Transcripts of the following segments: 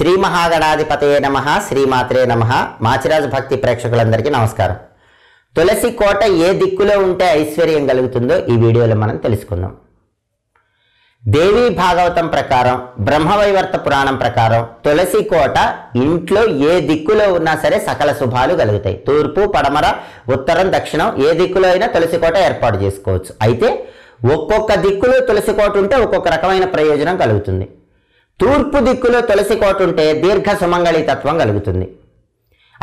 శ్రీ మహాగణాధిపతయే నమ శ్రీమాత్రే నమ. మాచిరాజు భక్తి ప్రేక్షకులందరికీ నమస్కారం. తులసి కోట ఏ దిక్కులో ఉంటే ఐశ్వర్యం కలుగుతుందో ఈ వీడియోలో మనం తెలుసుకుందాం. దేవీ భాగవతం ప్రకారం బ్రహ్మవైవర్త పురాణం ప్రకారం తులసి కోట ఇంట్లో ఏ దిక్కులో ఉన్నా సరే సకల శుభాలు కలుగుతాయి. తూర్పు పడమర ఉత్తరం దక్షిణం ఏ దిక్కులో అయినా తులసి కోట ఏర్పాటు చేసుకోవచ్చు. అయితే ఒక్కొక్క దిక్కులో తులసి కోట ఉంటే ఒక్కొక్క రకమైన ప్రయోజనం కలుగుతుంది. తూర్పు దిక్కులో తులసి కోట ఉంటే దీర్ఘ సుమంగళి తత్వం కలుగుతుంది.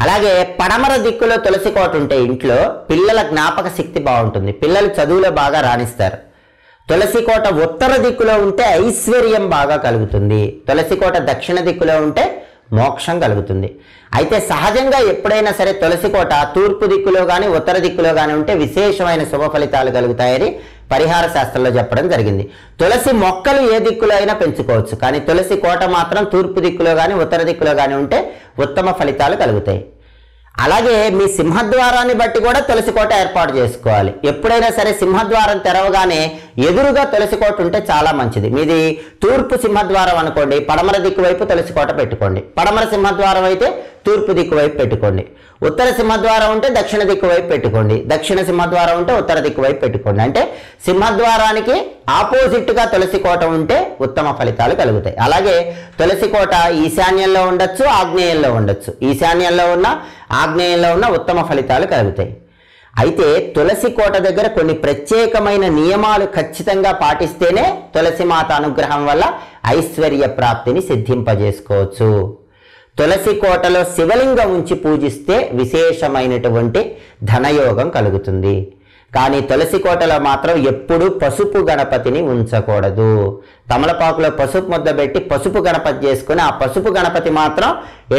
అలాగే పడమర దిక్కులో తులసి కోట ఉంటే ఇంట్లో పిల్లల జ్ఞాపక శక్తి బాగుంటుంది. పిల్లలు చదువులో బాగా రాణిస్తారు. తులసి కోట ఉత్తర దిక్కులో ఉంటే ఐశ్వర్యం బాగా కలుగుతుంది. తులసి కోట దక్షిణ దిక్కులో ఉంటే మోక్షం కలుగుతుంది. అయితే సహజంగా ఎప్పుడైనా సరే తులసి కోట తూర్పు దిక్కులో కానీ ఉత్తర దిక్కులో కానీ ఉంటే విశేషమైన శుభ ఫలితాలు కలుగుతాయని పరిహార శాస్త్రంలో చెప్పడం జరిగింది. తులసి మొక్కలు ఏ దిక్కులో అయినా పెంచుకోవచ్చు. కానీ తులసి కోట మాత్రం తూర్పు దిక్కులో కానీ ఉత్తర దిక్కులో కానీ ఉంటే ఉత్తమ ఫలితాలు కలుగుతాయి. అలాగే మీ సింహద్వారాన్ని బట్టి కూడా తులసి కోట ఏర్పాటు చేసుకోవాలి. ఎప్పుడైనా సరే సింహద్వారం తెరవగానే ఎదురుగా తులసి కోట ఉంటే చాలా మంచిది. మీది తూర్పు సింహద్వారం అనుకోండి పడమర దిక్కు వైపు తులసి కోట పెట్టుకోండి. పడమర సింహద్వారం అయితే తూర్పు దిక్కు వైపు పెట్టుకోండి. ఉత్తర సింహద్వారం ఉంటే దక్షిణ దిక్కు వైపు పెట్టుకోండి. దక్షిణ సింహద్వారం ఉంటే ఉత్తర దిక్కు వైపు పెట్టుకోండి. అంటే సింహద్వారానికి ఆపోజిట్గా తులసి కోట ఉంటే ఉత్తమ ఫలితాలు కలుగుతాయి. అలాగే తులసి కోట ఈశాన్యంలో ఉండొచ్చు ఆగ్నేయంలో ఉండొచ్చు. ఈశాన్యంలో ఉన్న ఆగ్నేయంలో ఉన్న ఉత్తమ ఫలితాలు కలుగుతాయి. అయితే తులసి కోట దగ్గర కొన్ని ప్రత్యేకమైన నియమాలు ఖచ్చితంగా పాటిస్తేనే తులసి మాత అనుగ్రహం వల్ల ఐశ్వర్య ప్రాప్తిని సిద్ధింపజేసుకోవచ్చు. తులసి కోటలో శివలింగం ఉంచి పూజిస్తే విశేషమైనటువంటి ధనయోగం కలుగుతుంది. కానీ తులసి కోటలో మాత్రం ఎప్పుడూ పసుపు గణపతిని ఉంచకూడదు. తమలపాకులో పసుపు ముద్ద పెట్టి పసుపు గణపతి చేసుకుని ఆ పసుపు గణపతి మాత్రం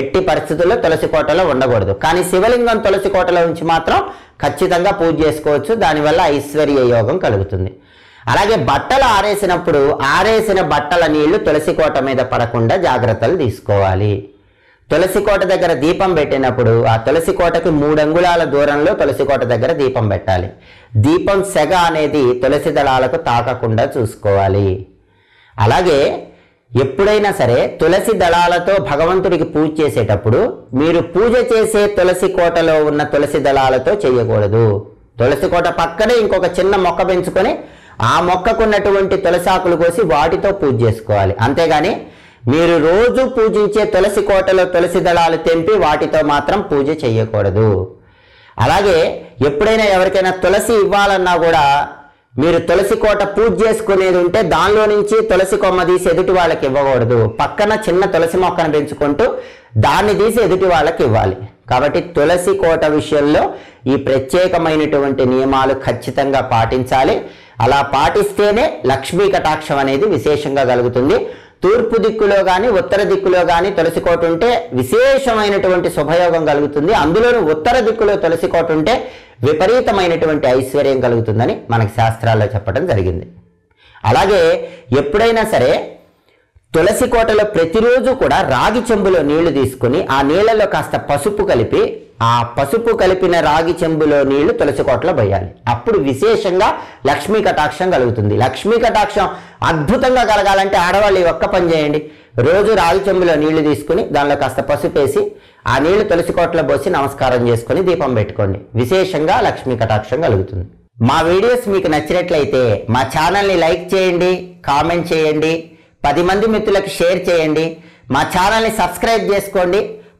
ఎట్టి పరిస్థితుల్లో తులసి కోటలో ఉండకూడదు. కానీ శివలింగం తులసి కోటలో ఉంచి మాత్రం ఖచ్చితంగా పూజ చేసుకోవచ్చు. దానివల్ల ఐశ్వర్య యోగం కలుగుతుంది. అలాగే బట్టలు ఆరేసినప్పుడు ఆరేసిన బట్టల నీళ్ళు తులసి కోట మీద పడకుండా జాగ్రత్తలు తీసుకోవాలి. తులసి కోట దగ్గర దీపం పెట్టినప్పుడు ఆ తులసి కోటకి మూడు అంగుళాల దూరంలో తులసి కోట దగ్గర దీపం పెట్టాలి. దీపం సెగ అనేది తులసి దళాలకు తాకకుండా చూసుకోవాలి. అలాగే ఎప్పుడైనా సరే తులసి దళాలతో భగవంతుడికి పూజ చేసేటప్పుడు మీరు పూజ చేసే తులసి కోటలో ఉన్న తులసి దళాలతో చేయకూడదు. తులసి కోట పక్కనే ఇంకొక చిన్న మొక్క పెంచుకొని ఆ మొక్కకున్నటువంటి తులసాకులు కోసి వాటితో పూజ చేసుకోవాలి. అంతేగాని మీరు రోజు పూజించే తులసి కోటలో తులసి దళాలు తెంపి వాటితో మాత్రం పూజ చేయకూడదు. అలాగే ఎప్పుడైనా ఎవరికైనా తులసి ఇవ్వాలన్నా కూడా మీరు తులసి కోట పూజ చేసుకునేది ఉంటే దానిలో నుంచి తులసి కొమ్మ తీసి ఎదుటి వాళ్ళకి ఇవ్వకూడదు. పక్కన చిన్న తులసి మొక్కను పెంచుకుంటూ దాన్ని తీసి ఎదుటి వాళ్ళకి ఇవ్వాలి. కాబట్టి తులసి కోట విషయంలో ఈ ప్రత్యేకమైనటువంటి నియమాలు ఖచ్చితంగా పాటించాలి. అలా పాటిస్తేనే లక్ష్మీ కటాక్షం అనేది విశేషంగా కలుగుతుంది. తూర్పు దిక్కులో కానీ ఉత్తర దిక్కులో కానీ తులసి కోట ఉంటే విశేషమైనటువంటి శుభయోగం కలుగుతుంది. అందులోనూ ఉత్తర దిక్కులో తులసి కోట ఉంటే విపరీతమైనటువంటి ఐశ్వర్యం కలుగుతుందని మనకు శాస్త్రాల్లో చెప్పడం జరిగింది. అలాగే ఎప్పుడైనా సరే తులసి కోటలో ప్రతిరోజు కూడా రాగి చెంబులో నీళ్ళు తీసుకుని ఆ నీళ్ళలో కాస్త పసుపు కలిపి ఆ పసుపు కలిపిన రాగి చెంబులో నీళ్ళు తులసికోటలో పోయాలి. అప్పుడు విశేషంగా లక్ష్మీ కటాక్షం కలుగుతుంది. లక్ష్మీ కటాక్షం అద్భుతంగా కలగాలంటే ఆడవాళ్ళు ఒక్క పని చేయండి. రోజు రాగి చెంబులో నీళ్ళు తీసుకుని దానిలో కాస్త పసుపు వేసి ఆ నీళ్ళు తులసికోటలో పోసి నమస్కారం చేసుకుని దీపం పెట్టుకోండి. విశేషంగా లక్ష్మీ కటాక్షం కలుగుతుంది. మా వీడియోస్ మీకు నచ్చినట్లయితే మా ఛానల్ని లైక్ చేయండి కామెంట్ చేయండి పది మంది మిత్రులకు షేర్ చేయండి. మా ఛానల్ని సబ్స్క్రైబ్ చేసుకోండి.